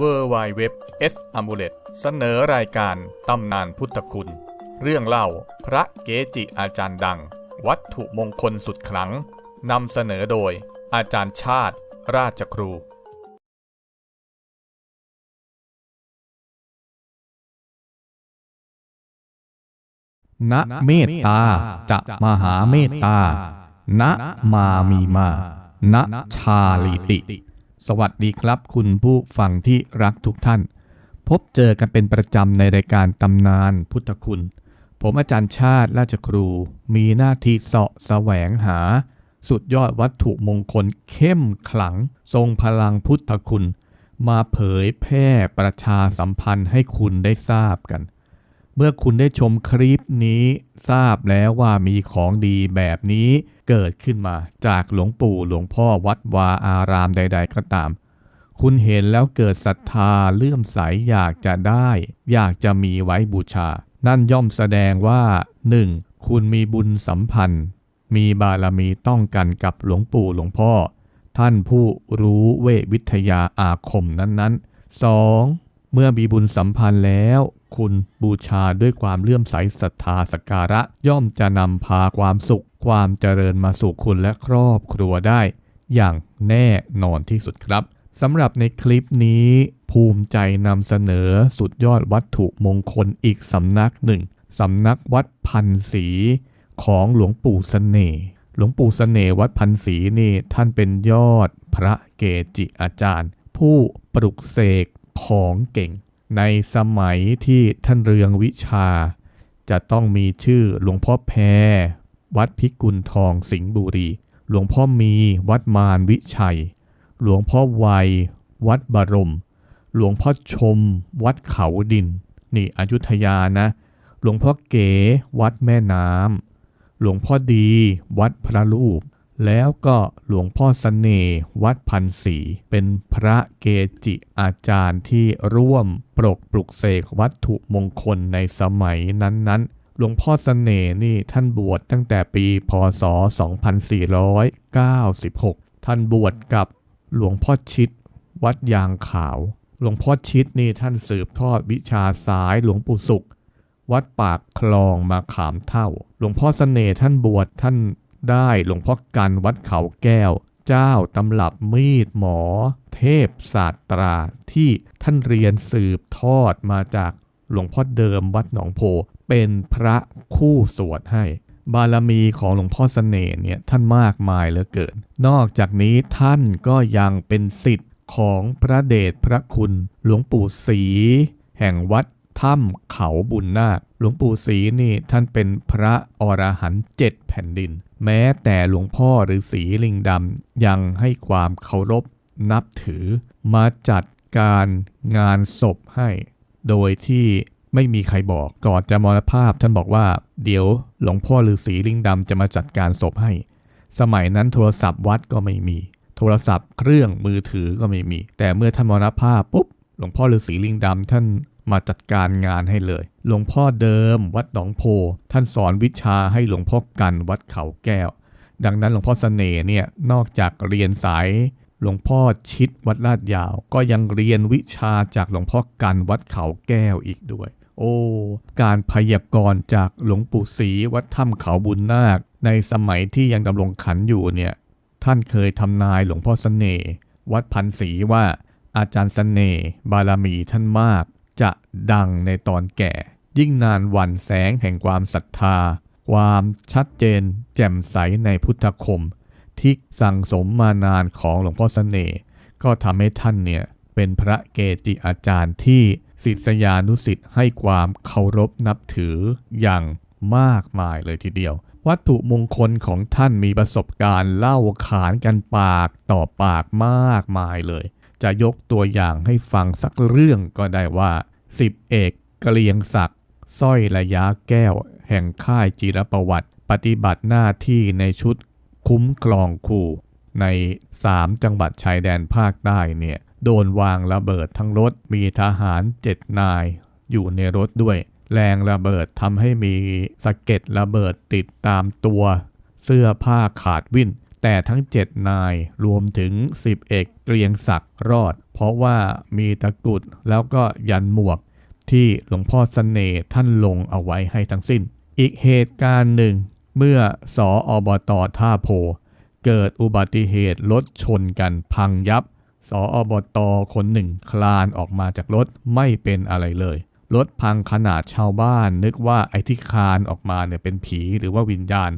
w w w s a m u l e t เสนอรายการตำนานพุทธคุณ เรื่องเล่าพระเกจิอาจารย์ดัง วัตถุมงคลสุดขลังนำเสนอโดย อาจารย์ชาติ ราชครู ณเมตตาจะมหาเมตตา ณมามีมา ณชาลิติ สวัสดีครับ คุณผู้ฟังที่รักทุกท่าน พบเจอกันเป็นประจำในรายการตำนานพุทธคุณ ผมอาจารย์ชาติราชครู มีหน้าที่เสาะแสวงหา สุดยอดวัตถุมงคลเข้มขลัง ทรงพลังพุทธคุณ มาเผยแพร่ประชาสัมพันธ์ให้คุณได้ทราบกัน เมื่อคุณได้ชมคลิปนี้ทราบแล้วว่ามีของดีแบบนี้เกิดขึ้นมาจากหลวงปู่หลวงพ่อวัดวาอารามใด ๆ ก็ตาม คุณเห็นแล้วเกิดศรัทธาเลื่อมใสอยากจะได้ อยากจะมีไว้บูชา นั่นย่อมแสดงว่า 1. คุณมีบุญสัมพันธ์ มีบารมีต้องกันกับหลวงปู่หลวงพ่อ ท่านผู้รู้เวทวิทยาอาคมนั้นๆ 2. เมื่อมีบุญสัมพันธ์แล้ว คุณ บูชาด้วยความเลื่อมใสศรัทธาสกการะ ย่อมจะนำพาความสุข ความเจริญมาสู่คุณและครอบครัวได้ อย่างแน่นอนที่สุดครับสำหรับในคลิปนี้ ภูมิใจนำเสนอสุดยอดวัตถุมงคลอีกสำนักหนึ่งสำนักวัดพันศรีของหลวงปู่เสน่ห์หลวงปู่เสน่ห์วัดพันศรีนี่ท่านเป็นยอดพระเกจิอาจารย์ ผู้ปลุกเสกของเก่ง ในสมัยที่ท่านเรืองวิชา จะต้องมีชื่อหลวงพ่อแพรวัดพิกุลทองสิงห์บุรี หลวงพ่อมีวัดมารวิชัย หลวงพ่อวัย วัดบรม หลวงพ่อชม วัดเขาดิน นี่อยุธยานะ หลวงพ่อเก๋ วัดแม่น้ำหลวงพ่อดี วัดพระรูป แล้วก็หลวงพ่อสเสน่ห์วัดพันศรีเป็นพระเกจิอาจารย์ที่ร่วมปรกปลุกเสกวัตถุมงคลในสมัยนั้นๆ หลวงพ่อสเสน่ห์นี่ท่านบวชตั้งแต่ปีพศ 2496 ท่านบวชกับหลวงพ่อชิด วัดยางขาว หลวงพ่อชิดนี่ท่านสืบทอดวิชาสายหลวงปู่สุข วัดปากคลองมาขามเท่า หลวงพ่อสเสน่ห์ท่านบวชท่าน ได้หลวงพ่อกันวัดเขาแก้ว เจ้าตำรับมีดหมอ เทพศาสตราที่ท่านเรียนสืบทอดมาจากหลวงพ่อเดิมวัดหนองโพเป็นพระคู่สวดให้ บารมีของหลวงพ่อเสน่ห์เนี่ยท่านมากมายเหลือเกิน นอกจากนี้ท่านก็ยังเป็นสิทธิ์ของพระเดชพระคุณ หลวงปู่ศรีแห่งวัดถ้ำเขาบุญนาค หลวงปู่ศรีนี่ท่านเป็นพระอรหันต์เจ็ดแผ่นดิน แม้แต่หลวงพ่อหรือศรีลิงดำยังให้ความเคารพนับถือ มาจัดการงานศพให้ โดยที่ไม่มีใครบอกก่อนจะมรณภาพ ท่านบอกว่า เดี๋ยวหลวงพ่อฤาษีลิงดำจะมาจัดการศพให้ สมัยนั้นโทรศัพท์วัดก็ไม่มี โทรศัพท์เครื่องมือถือก็ไม่มี แต่เมื่อท่านมรณภาพปุ๊บหลวงพ่อฤาษีลิงดำท่าน มาจัดการงานให้เลย หลวงพ่อเดิม วัดหนองโพ ท่านสอนวิชาให้หลวงพ่อกันวัดเขาแก้ว ดังนั้นหลวงพ่อเสน่ห์เนี่ยนอกจากเรียนสายหลวงพ่อชิดวัดลาดยาว ก็ยังเรียนวิชาจากหลวงพ่อกันวัดเขาแก้วอีกด้วย โอ้ การพยากรณ์จากหลวงปู่ศรีวัดถ้ำเขาบุญนาค ในสมัยที่ยังดำรงขันอยู่เนี่ย ท่านเคยทำนายหลวงพ่อเสน่ห์วัดพันศรีว่าอาจารย์เสน่ห์บารมีท่านมาก จะดังในตอนแก่ ยิ่งนานวันแสงแห่งความศรัทธา ความชัดเจน แจ่มใสในพุทธคม ที่สั่งสมมานานของหลวงพ่อเสน่ห์ก็ทำให้ท่านเนี่ยเป็นพระเกจิอาจารย์ที่ศิษยานุศิษย์ให้ความเคารพนับถืออย่างมากมายเลยทีเดียว วัตถุมงคลของท่านมีประสบการณ์เล่าขานกันปากต่อปากมากมายเลย จะยกตัวอย่างให้ฟังสักเรื่องก็ได้ว่าสิบเอกเกลียงศักดิ์สร้อยระยะแก้ว แห่งค่ายจิรประวัติ ปฏิบัติหน้าที่ในชุดคุ้มครองคู่ใน 3 จังหวัดชายแดนภาคใต้เนี่ยโดนวางระเบิดทั้งรถมีทหารเจ็ดนาย อยู่ในรถด้วย แรงระเบิดทำให้มีสะเก็ดระเบิดติดตามตัว เสื้อผ้าขาดวิ่น แต่ทั้งเจ็ดนายรวมถึงสิบเอกเกรียงศักดิ์รอด เพราะว่ามีตะกุดแล้วก็ยันหมวกที่หลวงพ่อเสน่ห์ท่านลงเอาไว้ให้ทั้งสิ้น อีกเหตุการณ์หนึ่ง เมื่อสออบตท่าโพ เกิดอุบัติเหตุรถชนกันพังยับ สออบตคนหนึ่งคลานออกมาจากรถไม่เป็นอะไรเลย รถพังขนาดชาวบ้านนึกว่าไอ้ที่คลานออกมาเนี่ยเป็นผีหรือว่าวิญญาณ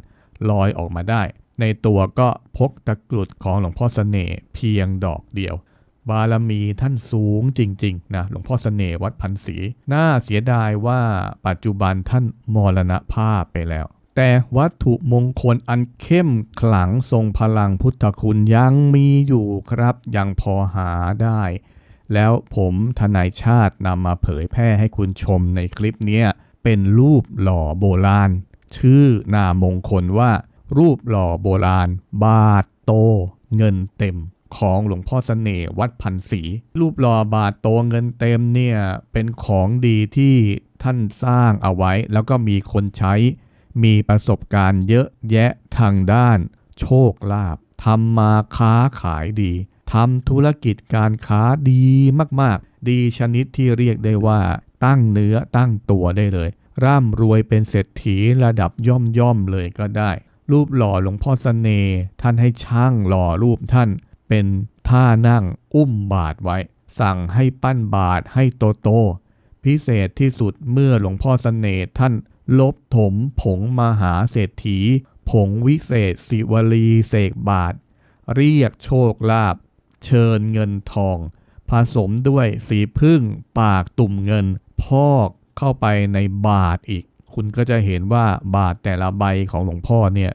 ลอยออกมาได้ ในตัวก็พกตะกรุดของหลวงพ่อเสน่ห์เพียงดอกเดียว บารมีท่านสูงจริงๆนะหลวงพ่อเสน่ห์วัดพันศรีน่าเสียดายว่าปัจจุบันท่านมรณภาพไปแล้ว แต่วัตถุมงคลอันเข้มขลังทรงพลังพุทธคุณยังมีอยู่ครับ ยังพอหาได้ แล้วผมทนายชาตินำมาเผยแพร่ให้คุณชมในคลิปนี้เป็นรูปหล่อโบราณ ชื่อนามงคลว่า รูปหล่อโบราณ บาทโต เงินเต็ม ของหลวงพ่อเสน่ห์วัดพันศรีรูปหล่อบาทโตเงินเต็มเนี่ยเป็นของดีที่ท่านสร้างเอาไว้ แล้วก็มีคนใช้ มีประสบการณ์เยอะแยะทางด้าน โชคลาภทำมาค้าขายดีทำธุรกิจการค้าดีมากๆ ดีชนิดที่เรียกได้ว่า ตั้งเนื้อตั้งตัวได้เลย ร่ำรวยเป็นเศรษฐีระดับย่อมย่อมๆเลยก็ได้ รูปหล่อหลวงพ่อเสน่ห์ท่านให้ช่างหล่อรูปท่านเป็นท่านั่งอุ้มบาทไว้ สั่งให้ปั้นบาทให้โตโต พิเศษที่สุดเมื่อหลวงพ่อเสน่ห์ท่านลบถมผงมหาเศรษฐี ผงวิเศษสิวลีเสกบาท เรียกโชคลาภเชิญเงินทอง ผสมด้วยสีพึ่งปากตุ่มเงิน พอกเข้าไปในบาทอีก คุณก็จะเห็นว่าบาทแต่ละใบของหลวงพ่อเนี่ย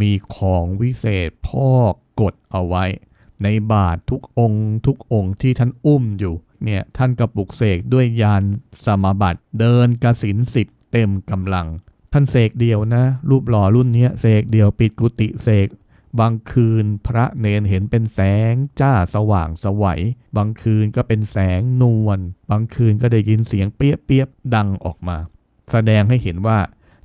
มีของวิเศษพอกกดเอาไว้ ในบาททุกองค์ทุกองค์ที่ท่านอุ้มอยู่เนี่ยท่านกระปุกเสกด้วยยานสมบัติเดินกสินสิบเต็มกำลัง ท่านเสกเดียวนะ รูปหล่อรุ่นเนี้ยเสกเดียวปิดกุฏิเสกบางคืนพระเนนเห็นเป็นแสงจ้าสว่างสวัย บางคืนก็เป็นแสงนวล บางคืนก็ได้ยินเสียงเปี้ยเปียบๆดังออกมา แสดงให้เห็นว่า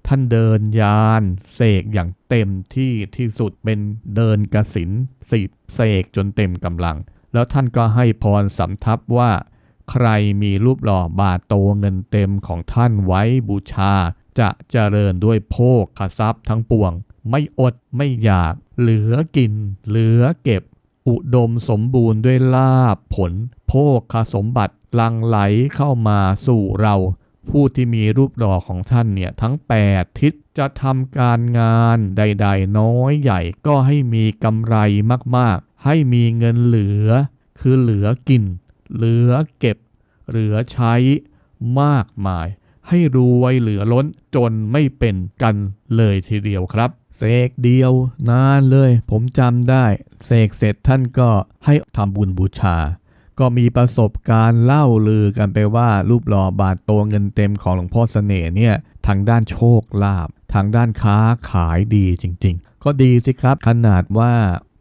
ท่านเดินยานเสกอย่างเต็มที่ที่สุดเป็นเดินกสินสิบเสกจนเต็มกำลัง แล้วท่านก็ให้พรสำทับว่า ใครมีรูปหล่อบาทโตเงินเต็มของท่านไว้บูชา จะเจริญด้วยโภคทรัพย์ทั้งปวง ไม่อดไม่อยาก เหลือกิน เหลือเก็บ อุดมสมบูรณ์ด้วยลาบผล โภคสมบัติลังไหลเข้ามาสู่เรา ผู้ที่มีรูปหล่อของท่านเนี่ยทั้ง 8 ทิศจะทำการงานใด ๆ น้อยใหญ่ก็ให้มีกำไรมากๆ ให้มีเงินเหลือ คือเหลือกิน เหลือเก็บ เหลือใช้มากมาย ให้รวยเหลือล้นจนไม่เป็นกันเลยทีเดียวครับเสกเดียวนานเลย ผมจำได้เสกเสร็จท่านก็ให้ทำบุญบูชา ก็มีประสบการณ์เล่าลือกันไปว่ารูปหล่อบาทโตเงินเต็มของหลวงพ่อเสน่ห์เนี่ยทางด้านโชคลาภทางด้านค้าขายดีจริง ๆ ก็ดีสิครับ ขนาดว่า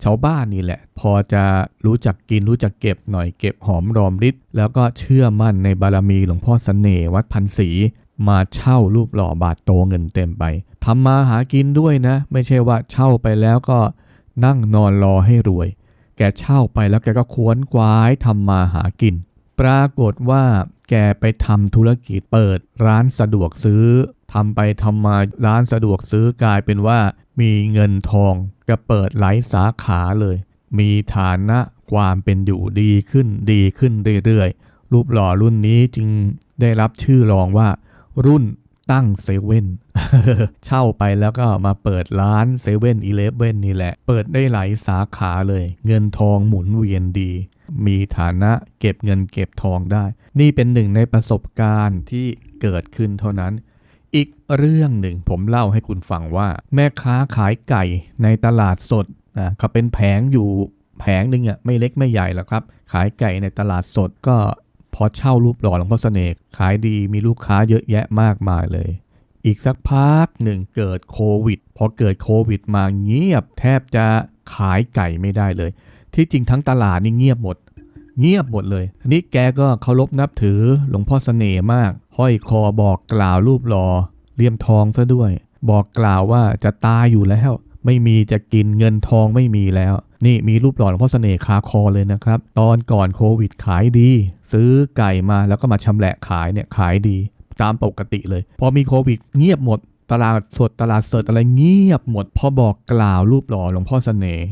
ชาวบ้านนี่แหละ พอจะรู้จักกินรู้จักเก็บหน่อยเก็บหอมรอมริดแล้วก็เชื่อมั่นในบารมีหลวงพ่อเสน่ห์วัดพันศรีมาเช่ารูปหล่อบาทโตเงินเต็มไปทำมาหากินด้วยนะ ไม่ใช่ว่าเช่าไปแล้วก็นั่งนอนรอให้รวย แกเช่าไปแล้วแกก็ควนกวายทำมาหากิน ปรากฏว่าแกไปทำธุรกิจเปิดร้านสะดวกซื้อทำไปทำมาร้านสะดวกซื้อกลายเป็นว่า มีเงินทองแกเปิดหลายสาขาเลย มีฐานะความเป็นอยู่ดีขึ้นดีขึ้นเรื่อยๆ รูปหล่อรุ่นนี้จึงได้รับชื่อรองว่า รุ่นตั้งเซเว่น เช่าไปแล้วก็มาเปิดร้านเซเว่นอีเลฟเว่นนี่แหละ เปิดได้หลายสาขาเลย เงินทองหมุนเวียนดี มีฐานะเก็บเงินเก็บทองได้ นี่เป็นหนึ่งในประสบการณ์ที่เกิดขึ้นเท่านั้น อีกเรื่องหนึ่งผมเล่าให้คุณฟังว่า แม่ค้าขายไก่ในตลาดสดนะเขาเป็นแผงอยู่แผงหนึ่งอะไม่เล็กไม่ใหญ่หรอกครับ ขายไก่ในตลาดสดก็พอเช่ารูปหล่อหลวงพ่อเสน่ห์ขายดีมีลูกค้าเยอะแยะมากมายเลย อีกสักพักหนึ่งเกิดโควิด พอเกิดโควิดมาเงียบ แทบจะขายไก่ไม่ได้เลย ที่จริงทั้งตลาดนี่เงียบหมด เงียบหมดเลยทีนี้แกก็เคารพนับถือหลวงพ่อเสน่ห์มาก ห้อยคอบอกกล่าวรูปหล่อเลี่ยมทองซะด้วย บอกกล่าวว่าจะตายอยู่แล้ว ไม่มีจะกินเงินทองไม่มีแล้ว นี่มีรูปหล่อหลวงพ่อเสน่ห์คาคอเลยนะครับ ตอนก่อนโควิดขายดี ซื้อไก่มาแล้วก็มาชำแหละขายเนี่ยขายดี ตามปกติเลย พอมีโควิดเงียบหมด ตลาดสดตลาดสดอะไรเงียบหมด พอบอกกล่าวรูปหล่อหลวงพ่อเสน่ห์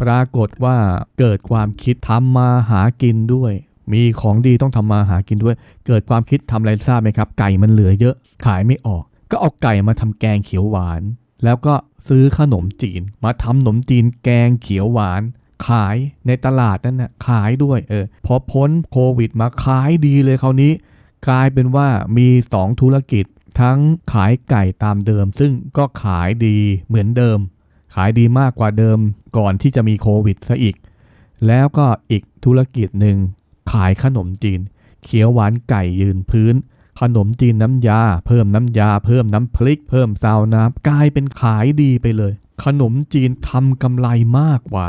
ปรากฏว่าเกิดความคิดทำมาหากินด้วย มีของดีต้องทำมาหากินด้วย เกิดความคิดทำอะไรทราบไหมครับ ไก่มันเหลือเยอะขายไม่ออก ก็เอาไก่มาทำแกงเขียวหวาน แล้วก็ซื้อขนมจีน มาทำขนมจีนแกงเขียวหวานขายในตลาดนั่นน่ะขายด้วยเออพอพ้นโควิดมาขายดีเลยคราวนี้ กลายเป็นว่ามี 2 ธุรกิจทั้งขายไก่ตามเดิม ซึ่งก็ขายดีเหมือนเดิม ขายดีมากกว่าเดิมก่อนที่จะมีโควิดซะอีก แล้วก็อีกธุรกิจหนึ่งขายขนมจีน เขียวหวานไก่ยืนพื้น ขนมจีนน้ำยา เพิ่มน้ำยา เพิ่มน้ำพริก เพิ่มซาวน้ำกลายเป็นขายดีไปเลย ขนมจีนทำกำไรมากกว่า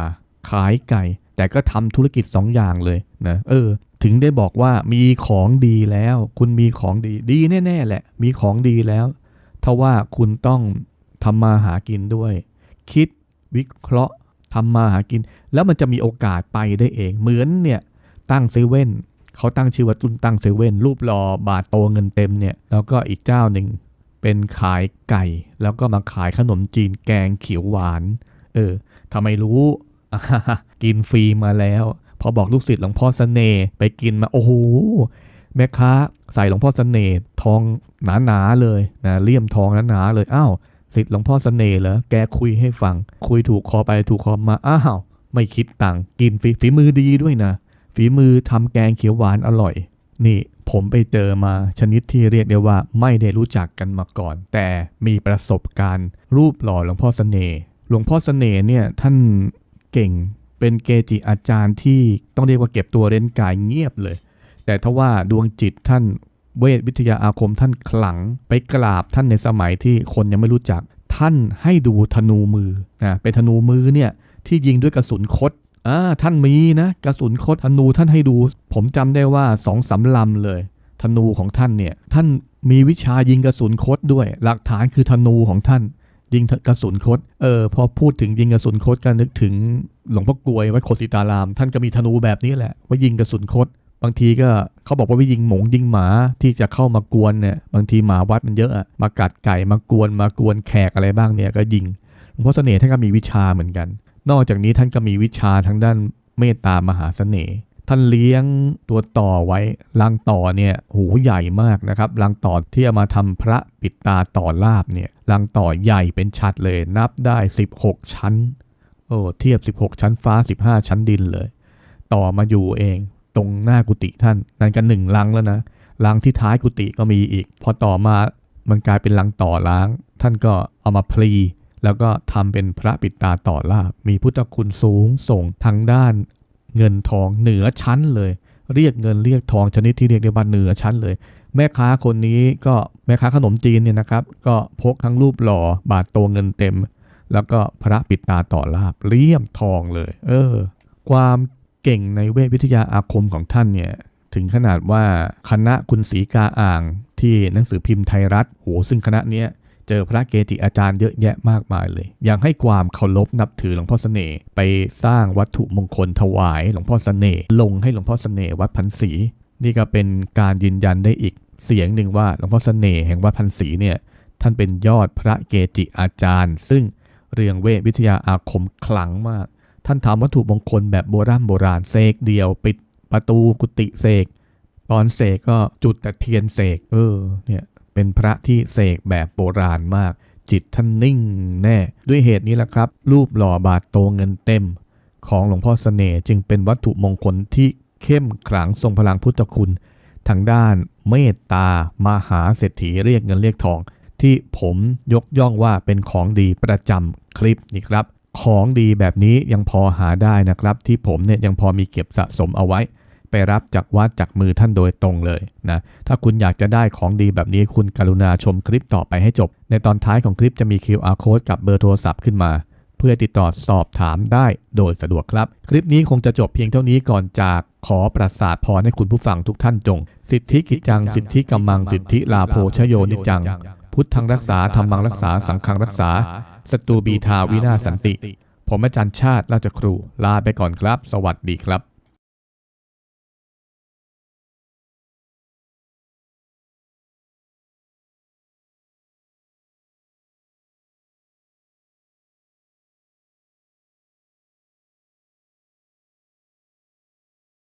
ขายไก่ แต่ก็ทำธุรกิจสองอย่างเลยนะเออ ถึงได้บอกว่ามีของดีแล้ว คุณมีของดี ดีแน่ ๆ แหละ มีของดีแล้วทว่าคุณต้องทำมาหากินด้วย คิดวิเคราะห์ทำมาหากิน แล้วมันจะมีโอกาสไปได้เอง เหมือนเนี่ยตั้งเซเว่นเขาตั้งชื่อว่าตุนตั้งเซเว่นรูปรอบาทโตเงินเต็มเนี่ยแล้วก็อีกเจ้าหนึ่งเป็นขายไก่ แล้วก็มาขายขนมจีนแกงเขียวหวาน เออทำไมรู้ กินฟรีมาแล้ว พอบอกลูกศิษย์หลวงพ่อเสน่ห์ไปกินมาโอ้โหแม่ค้าใส่หลวงพ่อเสน่ห์ทองหนาๆเลยนะเลี่ยมทองหนาๆเลยอ้าวศิษย์หลวงพ่อเสน่ห์เหรอแกคุยให้ฟัง คุยถูกคอไปถูกคอมาอ้าวไม่คิดตังกินฟรีฝีมือดีด้วยนะ ฝีมือทำแกงเขียวหวานอร่อย นี่ผมไปเจอมาชนิดที่เรียกได้ว่าไม่ได้รู้จักกันมาก่อน แต่มีประสบการณ์ รูปหล่อหลวงพ่อเสน่ห์หลวงพ่อเสน่ห์เนี่ยท่านเก่ง เป็นเกจิอาจารย์ที่ต้องเรียกว่าเก็บตัวเร้นกายเงียบเลย แต่ทว่าดวงจิตท่านเวทวิทยาอาคมท่านขลังไปกราบท่านในสมัยที่คนยังไม่รู้จัก ท่านให้ดูธนูมือนะเป็นธนูมือเนี่ยที่ยิงด้วยกระสุนคดอ่าท่านมีนะกระสุนคดธนูท่านให้ดู ผมจำได้ว่าสองสาลำเลย ธนูของท่านเนี่ยท่านมีวิชายิงกระสุนคดด้วย หลักฐานคือธนูของท่าน ยิงกระสุนคดเออพอพูดถึงยิงกระสุนคดก็นึกถึงหลวงพ่อกลวยวัดโคสิตาราม ท่านก็มีธนูแบบนี้แหละว่ายิงกระสุนคดบางทีก็เขาบอกว่าวิยิงหมงยิงหมาที่จะเข้ามากวนเนี่ยบางทีหมาวัดมันเยอะอะมากัดไก่มากวนมากวนแขกอะไรบ้างเนี่ยก็ยิงหลวงพ่อเสน่ห์ท่านก็มีวิชาเหมือนกัน นอกจากนี้ท่านก็มีวิชาทางด้านเมตตามหาเสน่ห์ ท่านเลี้ยงตัวต่อไว้รังต่อเนี่ยโหใหญ่มากนะครับรังต่อที่เอามาทำพระปิดตาต่อลาบเนี่ยรังต่อใหญ่เป็นชัดเลย นับได้ 16 ชั้นโอ้เทียบ 16 ชั้นฟ้า 15 ชั้นดินเลย ต่อมาอยู่เองตรงหน้ากุฏิท่านนั่นก็หนึ่งลังแล้วนะลังที่ท้ายกุฏิก็มีอีก พอต่อมามันกลายเป็นลังต่อล้าง ท่านก็เอามาพลีแล้วก็ทำเป็นพระปิดตาต่อลาบมีพุทธคุณสูงส่งทางด้าน เงินทองเหนือชั้นเลย เรียกเงินเรียกทองชนิดที่เรียกได้ว่าเหนือชั้นเลย แม่ค้าคนนี้ก็แม่ค้าขนมจีนเนี่ยนะครับ ก็พกทั้งรูปหล่อบาทโตเงินเต็ม แล้วก็พระปิดตาต่อลาบเลี่ยมทองเลย เออ ความเก่งในเวทวิทยาอาคมของท่านเนี่ยถึงขนาดว่าคณะคุณศรีกาอ่างที่หนังสือพิมพ์ไทยรัฐโหซึ่งคณะเนี้ย เจอพระเกจิอาจารย์เยอะแยะมากมายเลย ยังให้ความเคารพนับถือหลวงพ่อเสน่ห์ไปสร้างวัตถุมงคลถวายหลวงพ่อเสน่ห์ลงให้หลวงพ่อเสน่ห์วัดพันศรีนี่ก็เป็นการยืนยันได้อีกเสียงหนึ่งว่าหลวงพ่อเสน่ห์แห่งวัดพันศรีเนี่ยท่านเป็นยอดพระเกจิอาจารย์ ซึ่งเรียงเวทวิทยาอาคมขลังมาก ท่านทำวัตถุมงคลแบบโบราณโบราณเสกเดียวปิดประตูกุฏิเสกตอนเสกก็จุดแต่เทียนเสกเออเนี่ย เป็นพระที่เสกแบบโบราณมาก จิตท่านนิ่งแน่ ด้วยเหตุนี้แหละครับ รูปหล่อบาทโตเงินเต็ม ของหลวงพ่อเสน่ห์จึงเป็นวัตถุมงคลที่เข้มขลังทรงพลังพุทธคุณ ทางด้านเมตตา มหาเศรษฐีเรียกเงินเรียกทอง ที่ผมยกย่องว่าเป็นของดีประจำคลิปนี้ครับ ของดีแบบนี้ยังพอหาได้นะครับ ที่ผมเนี่ยยังพอมีเก็บสะสมเอาไว้ ไปรับจากวัดจากมือท่านโดยตรงเลยนะ ถ้าคุณอยากจะได้ของดีแบบนี้คุณกรุณาชมคลิปต่อไปให้จบ ในตอนท้ายของคลิปจะมี QR code กับเบอร์โทรศัพท์ขึ้นมา เพื่อติดต่อสอบถามได้โดยสะดวกครับ คลิปนี้คงจะจบเพียงเท่านี้ก่อนจากขอประสาทพรให้คุณผู้ฟังทุกท่านจง สิทธิกิจัง สิทธิกำมัง สิทธิลาโภชโยนิจัง พุทธังรักษาธรรมังรักษาสังฆังรักษาศัตรูบีทาวินาศสันติ ผมอาจารย์ชาติราชครูลาไปก่อนครับ สวัสดีครับ